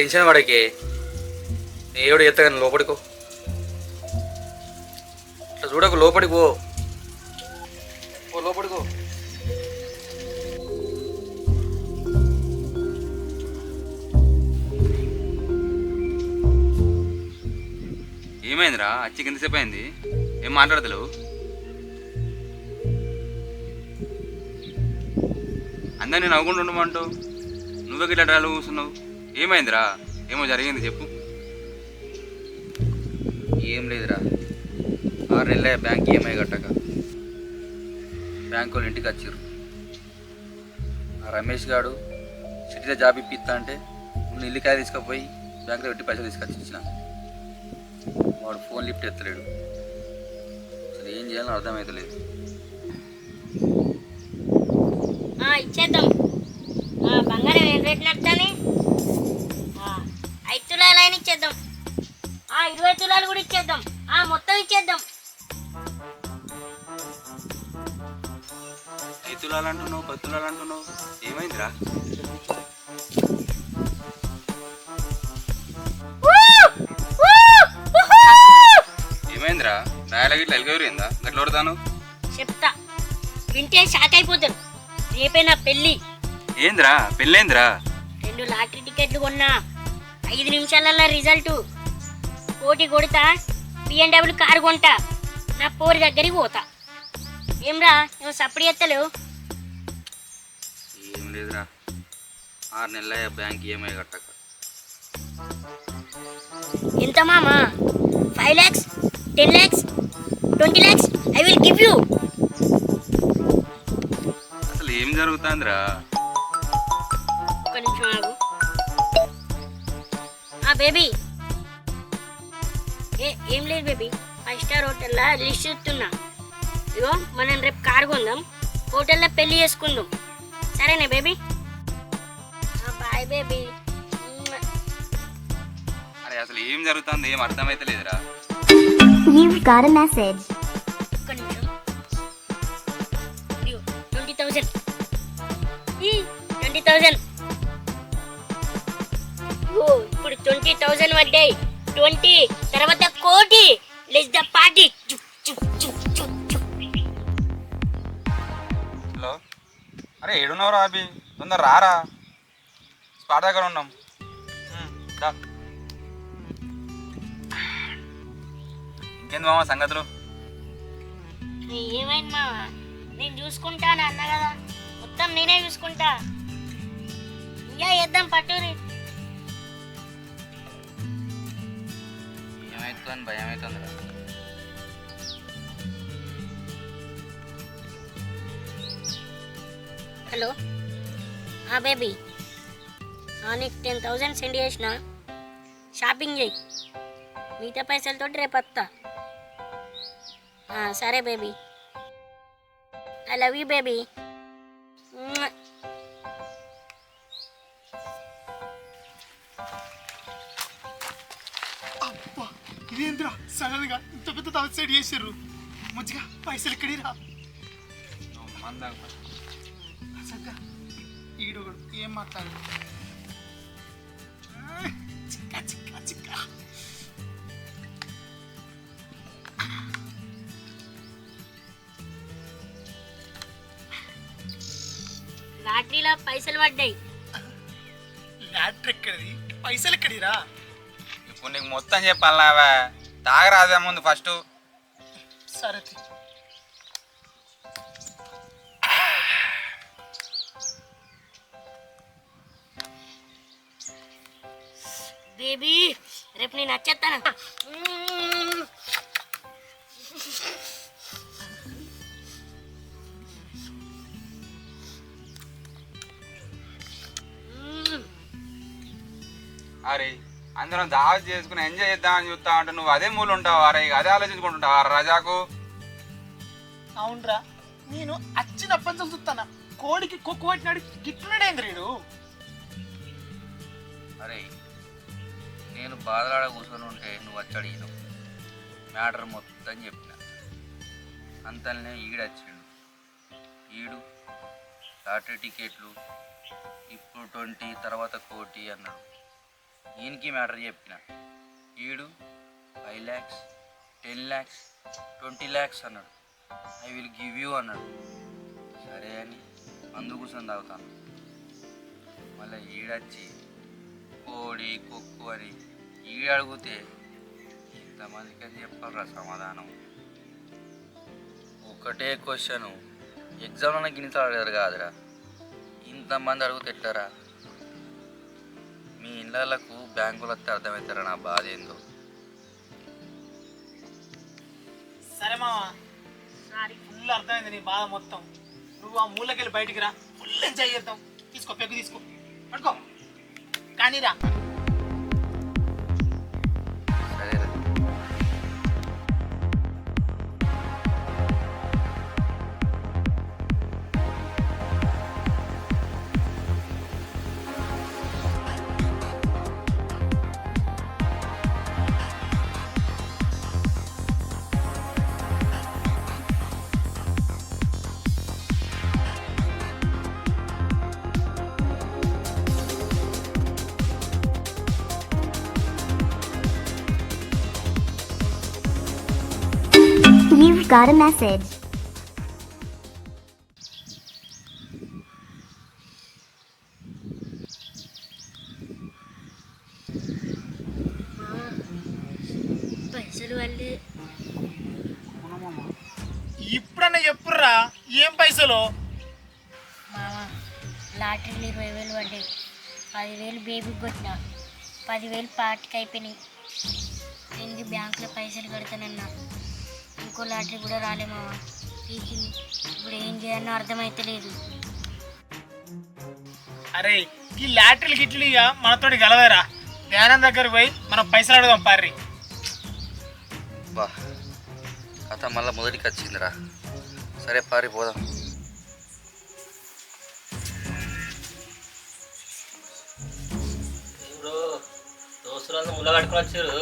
Tension పడకే. ఏడు ఎత్తగాని కానీ లోపడికో. ఇట్లా చూడకు లోపడికి పో. ఓ లోపడికో ఏమైందిరా? అచ్చి కిందసేపు అయింది. ఏం మాట్లాడతలేవు? అందరినీ నవ్వుకుంటుండమంటావు నువ్వే గిట్లా డ్రాలు కూర్చున్నావు ఏమైందిరా? ఏమో జరిగింది చెప్పు. ఏం లేదురా. ఆరు నెలలే బ్యాంక్ ఈఎంఐ కట్టక. బ్యాంక్ వాళ్ళు ఇంటికి వచ్చారు ఆ రమేష్ గాడు సిటీలో జాబ్ ఇప్పిస్తా అంటే నువ్వు ఇల్లుకాయ తీసుకుపోయి బ్యాంక్లో పెట్టి పైసలు తీసుకొచ్చి ఇచ్చిన. వాడు ఫోన్ లిఫ్ట్ ఎత్తలేడు. అసలు ఏం చేయాలో అర్థమవుతలేదు ఆ, ఇచ్చేద్దాం. ఆ, బంగారం ఏం రేట్ నడుతుంది తులాలు కూడా ఇచ్చేద్దాం. ఆ, మొత్తం ఇచ్చేద్దాం. ఐదు తులాలు అంటున్నావు పది తులాలు అంటున్నావు ఏమైందిరా? ఏమైందిరా? రాయల గిట్ల ఎలుగెవరిందా గట్ల కొడతాను. చెప్తా. వింటే షాక్ అయిపోతారు. రేపే నా పెళ్ళి. ఏందిరా? పెళ్ళేందిరా? రెండు లాటరీ టికెట్లు కొన్నా. ఐదు నిమిషాలల్లో రిజల్ట్. కోటి కొడతా బిఎండబ్ల్యూ కారు కొంటా నా పోరి దగ్గరికి పోతా. ఏమ్రా నువ్వు సప్పుడు ఎత్తలేవు ఏం లేదురా. ఆరు నెలలే బ్యాంక్ ఈఎంఐ కట్టక. ఎంత మామా? Five lakhs ten lakhs twenty lakhs I will give you అసలు ఏం జరుగుతుందిరా? ఒక్క నిమిషం ఆగు. ఆ బేబీ ఏ ఏం లేదు బేబీ. ఫైవ్ స్టార్ హోటల్లో లిస్ట్ చూస్తున్నా. ఇగో మనం రేపు కారు కొందాం. హోటల్లో పెళ్ళి చేసుకుందాం. సరేనా బేబీ? Bye baby. అరే అసలు ఏం జరుగుతుంది? ఏం అర్థమైతే లేదురా. You've got a message. ఒక్క నిమిషం. ఇదిగో ట్వంటీ థౌజండ్. Twenty thousand. ఓ ఇప్పుడు ట్వంటీ థౌజండ్ పడ్డాయి ట్వంటీ తర్వాత కోటి లెస్ ద పార్టీ హలో? అరే ఏడున్నావురా అభి? తొందర రారా? స్పాట్ దగ్గర ఉన్నాం. ఇంకేంది మామ సంగతులు? ఏమైంది మా నేను చూసుకుంటాను అన్న కదా. మొత్తం నేనే చూసుకుంటా. ఇంకా వేద్దాం పట్టురి ఏమవుతుందని భయం అవుతుందిరా హలో. ఆ బేబీ నీకు టెన్ థౌజండ్ సెండ్ చేసిన. షాపింగ్ చేయి. మిగతా పైసలతో రేపు వస్తా సరే baby I love you baby ఇదేంద్రా సడన్గా ఇంత పెద్ద తలసైడ్ చేసిర్రు. మంచిగా పైసలు ఎక్కడిరా? అసలు ఈడు ఏం మాట్లాడు చిక్క చిక్క చిక్క. లాటరీలో పైసలు పడ్డాయి. లాటరీ ఎక్కడిది? పైసలు ఎక్కడిరా? ఇప్పుడు నీకు మొత్తం చెప్పాలనావా? తాగరాదే ముందు ఫస్ట్ సరే. బేబీ రేపు నేను వచ్చేస్తాను. అరే అందరం దావత్ చేసుకుని ఎంజాయ్ చేద్దామని చూస్తా ఉంటే నువ్వు అదే మూలు ఉంటావు అరే ఇక అదే ఆలోచించుకుంటుంటావు అరే రజాకు? అవునరా నేను అచ్చినప్పటి నుంచి చూస్తానా. కోడికి కుక్క పట్టినాడు గిట్టున్నాడేంద్ర వీడు? అరే నేను బాధలాడ కూర్చొని ఉంటే నువ్వు వచ్చి అడిగినావు. మ్యాటర్ మొత్తం చెప్పిన. అంతనే ఈడొచ్చిండు ఈడు లాటరీ టికెట్లు ఇప్పుడు ట్వంటీ తర్వాత కోటి అన్నాడు. ఈయనకి మ్యాటర్ చెప్పిన. ఈడు five lakhs ten lakhs twenty lakhs అన్నాడు. ఐ విల్ గివ్ యూ అన్నాడు. సరే అని మందు కూర్చొని తాగుతాను. మళ్ళీ ఈడొచ్చి కోడి కుక్కు అని ఈడ అడిగితే ఇంతమందికి అని చెప్పాలరా సమాధానం. ఒకటే క్వశ్చన్ ఎగ్జామ్లో గిన్నెలు అడగారు కాదురా. ఇంతమంది అడిగితే ఎట్లరా మీ ఇళ్ళకు బ్యాంకులు వస్తే అర్థమవుతారా? నా బాధ ఏందో? సరే మామ ఫుల్ అర్థమైంది నీ బాధ మొత్తం. నువ్వు ఆ మూలకెళ్ళి బయటికి రా. ఫుల్ ఎంజాయ్ చేద్దాం. తీసుకో పెగ్గు తీసుకో. పడుకో కానీ got a message. పైసలు వాళ్ళే. ఇప్పుడన్నా చెప్పుర్రా? ఏం పైసలు? మామ లాటరీలు ఇరవై వేలు పడ్డాయి. పదివేలు బేబీకి కొట్టిన. పదివేలు పార్టీకి అయిపోయినాయి. నేను బ్యాంకులో పైసలు కడతానన్నా? ఇంకో లాటరీ కూడా రాలే మామ. పీకింది ఇప్పుడు ఏం చేయాలో అర్థమైతలేదు అరే ఈ లాటరీలు గిట్లు ఇక మనతోటి గలవేరా ధ్యానం దగ్గరికి పోయి మనం పైసలు అడుగుదాం పార్రి. బా కథ మళ్ళీ మొదటికి వచ్చిందిరా. సరే పారిపోదాం బ్రో దోస్తులంతా ముళ్ళ కట్టుకుని వచ్చారు.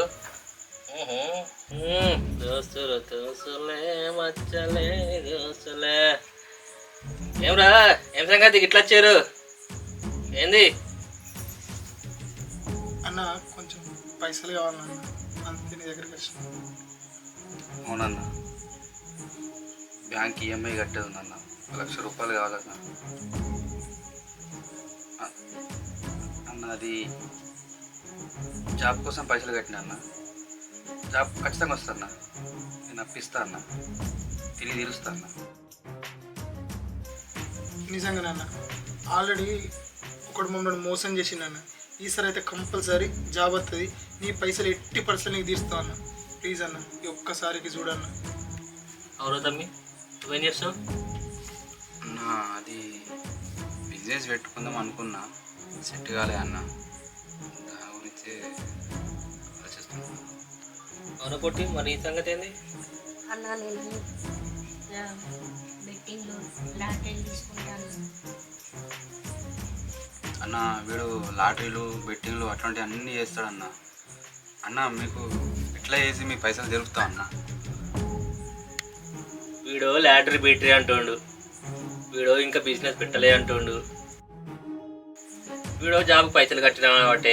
దోస్తులు దోస్తులే మచ్చలే దోస్తులే. ఏమ్రా ఏం సంగతి? ఇట్లా వచ్చారు? ఏంది? అన్న కొంచెం పైసలు కావాలన్న. అందుకే నీ దగ్గరికి వచ్చిన. అవునన్న. బ్యాంక్ ఈఎంఐ కట్టేది ఉందన్న. ఒక లక్ష రూపాయలు కావాలన్న. అన్న అది జాబ్ కోసం పైసలు కట్టినా అన్న? జాబ్ ఖచ్చితంగా వస్తాన్న నేను అప్పిస్తా అన్న. తిరిగి తీరుస్తా అన్న. నిజంగా నాన్న ఆల్రెడీ ఒకడు మమ్మల్ని మోసం చేసిండన్న ఈసారి అయితే కంపల్సరీ జాబ్ వస్తుంది నీ పైసలు ఎట్టి పర్సెంట్ నీకు తీస్తా అన్న. ప్లీజ్ అన్న ఈ ఒక్కసారికి చూడన్న అవును తమ్మి నువ్వేం చేస్తావు అన్న అది బిజినెస్ పెట్టుకుందాం అనుకున్నా. సెట్ కాలే అన్న. దాని గురించి ఆలోచిస్తున్నా. అవును పొట్టి మరి ఈ సంగతి ఏంది? అన్నా నేను బెట్టింగ్లు లాటరీలు తీసుకుంటాను. అన్న వీడు లాటరీలు బెట్టింగ్లు అట్లాంటివి అన్నీ చేస్తాడన్న అన్న. మీకు ఇట్లా చేసి మీ పైసలు తెలుపుతా అన్న? వీడో లాటరీ బీటరీ అంటుండు. వీడో ఇంకా బిజినెస్ పెట్టలే అంటుండు. వీడో జాబ్ పైసలు కట్టినా కాబట్టి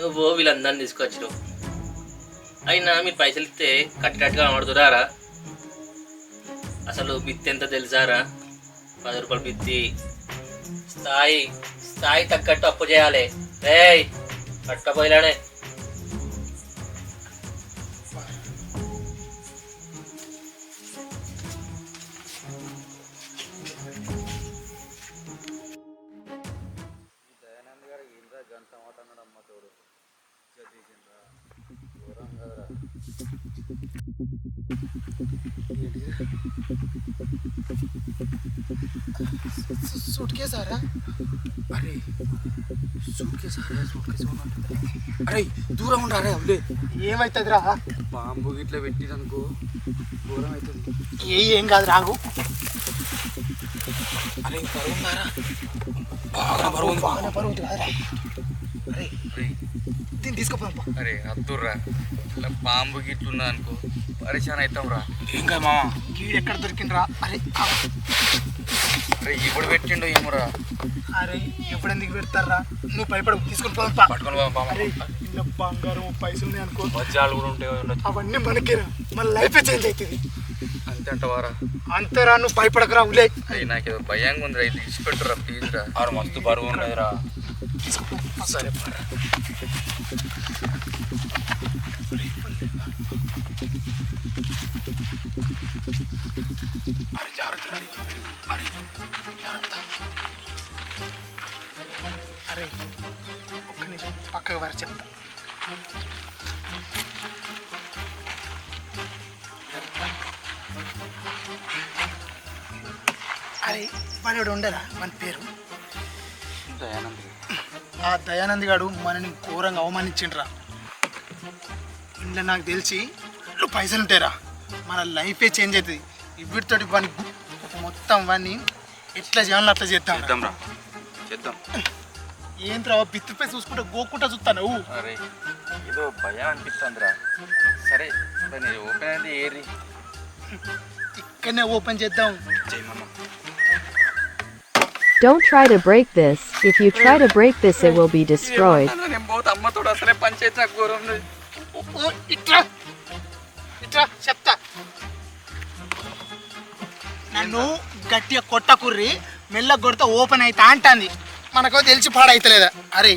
నువ్వు వీళ్ళందరిని తీసుకొచ్చినావు. అయినా మీరు పైసలు ఇస్తే కట్టినట్టుగా అమడుతురారా అసలు బిత్తి ఎంత తెలుసారా? పది రూపాయలు బిత్తి. స్థాయి స్థాయి తగ్గట్టు అప్పు చేయాలి. రే కట్టపోయిలానే సూట్ కేసారా అరే సూట్ కేసు అరే సూట్ కేసు అరే దూరం ఉండారే అప్పుడే ఏమవుతుంది రా బాంబు గిట్ల పెట్టిరనుకో దూరం అవుతుంది ఏ ఏం కాదు రాగు అరే బరువు ఉన్నారా బాగా బరువు ఉంది బాగానే పరువు ఉంది కదరా అరే దీన్ని తీసుకుపోదాం అరే అద్దుర్రా. ఇలా బాంబు గిట్లున్నది అనుకో. పరిశాన్ అవుతాం రా కాదు మామ గీడు ఎక్కడ దొరికిండ్రా అరే. అరే ఇప్పుడు పెట్టిండు ఏమరా. అరే ఎప్పుడు ఎందుకు పెడతారా? నువ్వు భయపడ తీసుకొని పోదాం పా. పట్టుకొని పోదాం అరే ఇంట్లో బంగారం పైసలు ఉన్నాయి అనుకో. వజ్రాలు కూడా ఉంటాయి ఉండొచ్చు అవన్నీ మనకేరా మన లైఫ్ చేంజ్ అవుతుంది. అంతే అంటవారా? అంతేరా నువ్వు భయపడకరా ఉలే. అయ్యి నాకేదో భయంగా ఉంది రైతు ఇచ్చిపెట్టురా ప్లీజ్ రా ఆరు మస్తు బరువు ఉన్నదిరా సరే అరే ఒక్క నిమిషం పక్కకు వారి చెప్తా అరే మనోడు ఆ దయానంద్ గాడు మనని ఘోరంగా అవమానించిండ్రా. ఇంట్లో నాకు తెలిసి పైసలు ఉంటాయిరా. మన లైఫే చేంజ్ అవుతుంది వీటితోటి వాని గు- మొత్తం వాడిని ఎట్లా చేయాలో అట్లా చేద్దాం చేద్దాం రా చేద్దాం. ఏంట్రా బిత్తిపై చూసుకుంటా గోక్కుంటా చూస్తాను అరే ఏదో భయం అనిపిస్తుందిరా. సరే ఓపెన్ అయితే ఏరి ఇక్కడనే ఓపెన్ చేద్దాం. చేయమమ్మ Don't try to break this. If you try to break this, it will be destroyed. నన్ను గట్టిగా కొట్టకుర్రి మెల్ల కొడితే ఓపెన్ అవుతా అంటాంది. మనకో తెలిసి పాడైతలేదా? అరే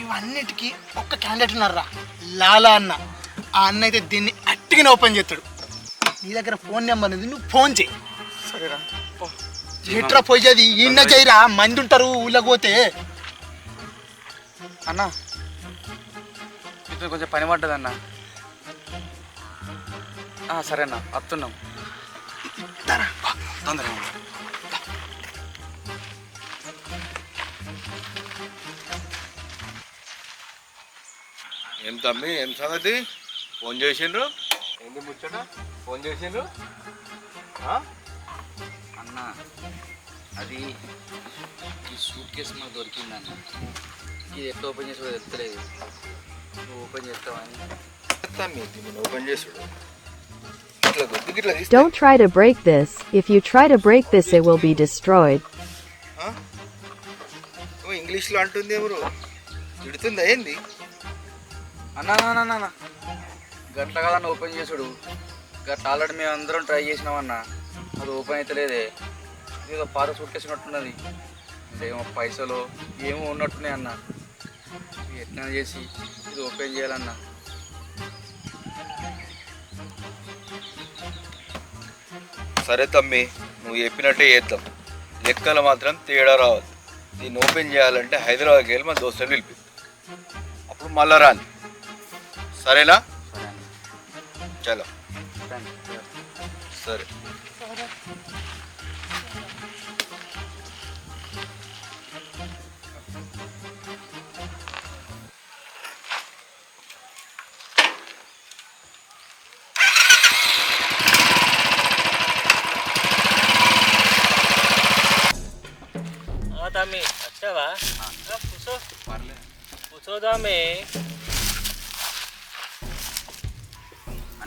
ఇవన్నిటికీ ఒక్క క్యాండిడేట్ ఉన్నారా లాలా అన్న. ఆ అన్న అయితే దీన్ని అట్టిగానే ఓపెన్ చేస్తాడు. నీ దగ్గర ఫోన్ నెంబర్ ఉంది నువ్వు ఫోన్ చేయి. సరేరా ఎట్రా పోయేది ఈయన చేయరా? మంది ఉంటారు ఊళ్ళకి పోతే. అన్న. ఇతను కొంచెం పని పడ్డది అన్న ఆ, సరే అన్న వస్తున్నాం. తొందరగా ఏం తమ్మి ఏం సంగతి? ఫోన్ చేసిండ్రు? ఏంది ముచ్చట? ఫోన్ చేసిండ్రు? ఆ? అన్న అది ఈ సూట్ కేసు మాకు దొరికింది అన్న ఇది ఎట్లా ఓపెన్ చేసి తెలుస్తలేదు నువ్వు ఓపెన్ చేస్తావని. ఓపెన్ చేసుడు. Don't try to break this. If you try to break this, it will be destroyed. ఓ ఇంగ్లీష్లో అంటుంది ఎవరు? తిడుతుందా ఏంది? అన్న గట్ల కదన్న ఓపెన్ చేసుడు. గట్ల ఆల్రెడీ మేము అందరం ట్రై చేసినామన్న అది ఓపెన్ అయితే లేదే. ఏదో పాత సూట్ ఏమో పైసలు ఏమో ఉన్నట్టున్నాయి అన్న. ఎట్లా చేసి ఇది ఓపెన్ చేయాలన్నా. సరే తమ్మి నువ్వు చెప్పినట్టే చేద్దాం. లెక్కలు మాత్రం తేడా రావద్దు. దీన్ని ఓపెన్ చేయాలంటే హైదరాబాద్కి వెళ్ళి మా దోస్తులు పిలిపి. అప్పుడు మళ్ళా రాని. సరేనా? చలో. సరే.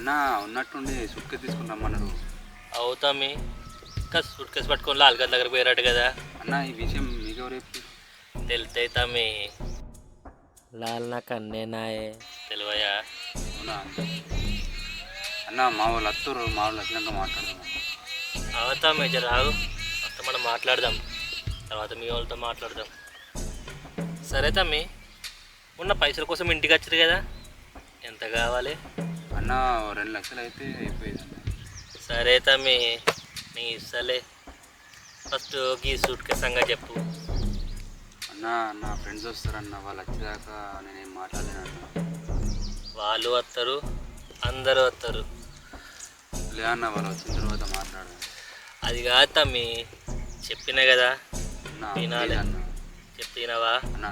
అన్న ఉన్నట్టుండి సూట్ కేసు తీసుకుని రమ్మన్నారు అవుతామి. ఇంకా సూట్ కేసు పట్టుకొని లాల్ గది దగ్గర పోయారట కదా. అన్న ఈ విషయం మీకు ఎవరు చెప్పి తెలితే తమ్మి లాల్ నాకు అన్నేనాయే తెలివయా? అవునా? అన్న మా వాళ్ళు అత్తరు మా వాళ్ళు వచ్చినాక మాట్లాడదాం. అవుతామే జర ఆగు. మొత్తం మనం మాట్లాడదాం. తర్వాత మీ వాళ్ళతో మాట్లాడదాం. సరే తమ్మి ఉన్న పైసల కోసం ఇంటికి వచ్చారు కదా. ఎంత కావాలి? అన్న రెండు లక్షలు అయితే అయిపోయేది సరే తమ్మి నీ ఇస్తలే. ఫస్ట్ ఈ సూట్ కేసంగా చెప్పు. అన్న నా ఫ్రెండ్స్ వస్తారన్న వాళ్ళు వచ్చేదాకా నేనేం మాట్లాడలేను వాళ్ళు వస్తారు అందరూ వస్తారు లే అన్న వాళ్ళు వచ్చిన తర్వాత మాట్లాడదాం. అది కాదు తమ్మి చెప్పినా కదా. అన్న వినాలి. అన్న చెప్తినవా అన్న.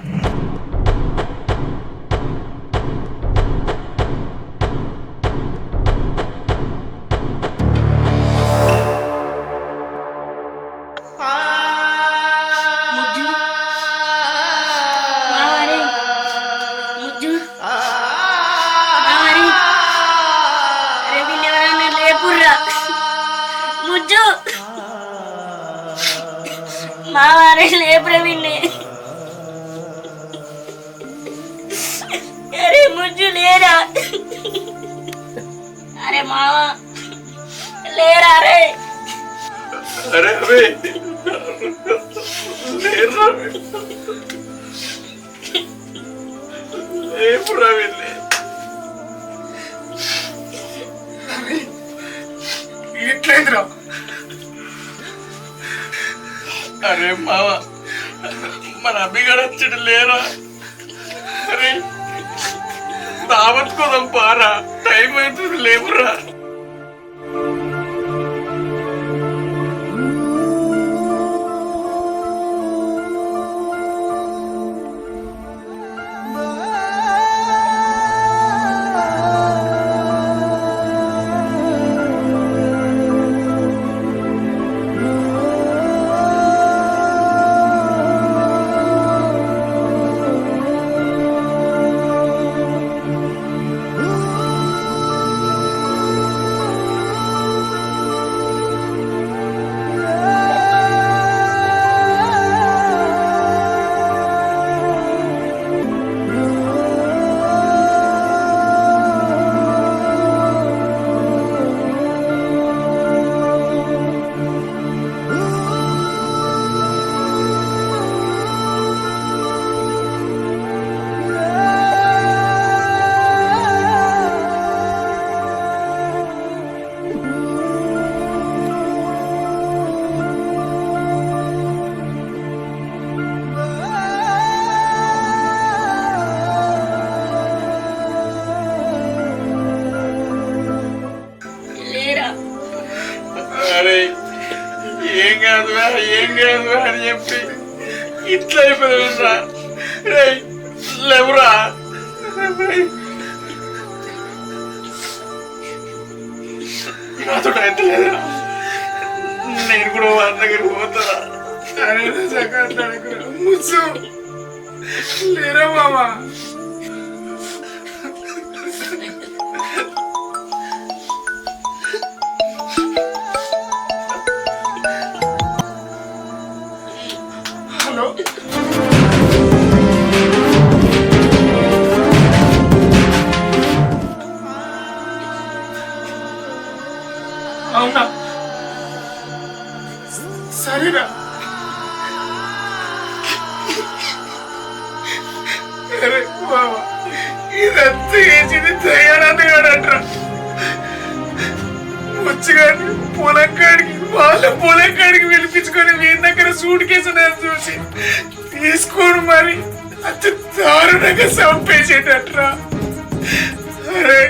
ప్రవీణ్ అరే ముజ్జు లేరా? అరే మావా. లేరా అరే అరే అరే లేరా ఎప్పుడు వెళ్ళి ఇట్లేదురా. అరే మావా. మన అబ్బిగాడు వచ్చాడు లేరా? అరే దావత్ కోసం పారా టైం అవుతుంది లేవురా నాతో అయితే లేదురా నేను కూడా వాళ్ళ దగ్గరికి పోతారా? అరే చక్కట్లాడుకురా లేరా మామా చేసింది తయారని కాడట్రా ముచ్చుగాని పొలం వాళ్ళ పొలంకాడికి పిలిపించుకొని మీ దగ్గర సూట్ కేసు చూసి తీసుకోడు మరి అంత దారుణంగా చంపేసేటట్రా. అరే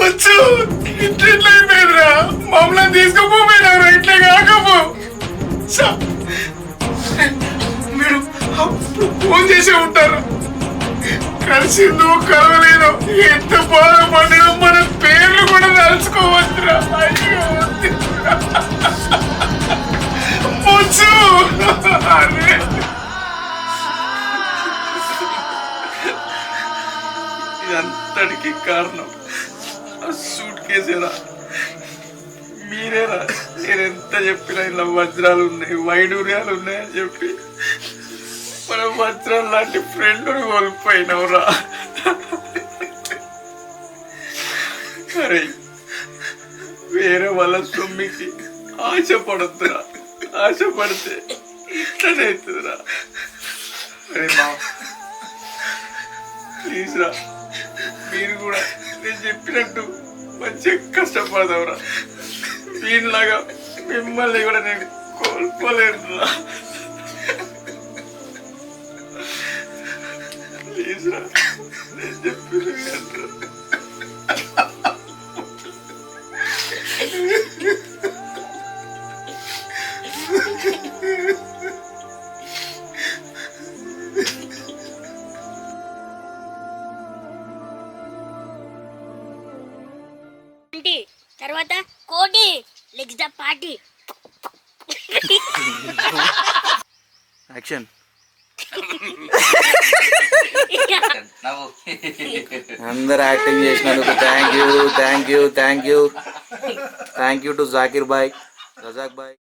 వచ్చు ఇట్లా అయిపోయిందిరా. మమ్మల్ని తీసుకుపోయినారా ఇట్లా కాకపో. మీరు అప్పుడు ఫోన్ చేసే ఉంటారు. కలిసిందో కలవలేదో ఎంత బాధపడినా మన పేర్లు కూడా తలుచుకోవచ్చురా ఇదంతటికి కారణం. ఆ సూట్ కేసేరా. మీరేరా. నేను ఎంత చెప్పినా ఇలా వజ్రాలు ఉన్నాయి వైడూర్యాలు ఉన్నాయని చెప్పి. మనం మాత్రం లాంటి ఫ్రెండ్ని కోల్పోయినవురా. అరే వేరే వాళ్ళ సొమ్మికి ఆశపడద్దురా. ఆశపడితే ఇట్లనే అవుతుందిరా అరే మా ప్లీజ్ రా. మీరు కూడా నేను చెప్పినట్టు మంచిగా కష్టపడదావురా దీనిలాగా మిమ్మల్ని కూడా నేను కోల్పోలేను రా thank you thank you thank you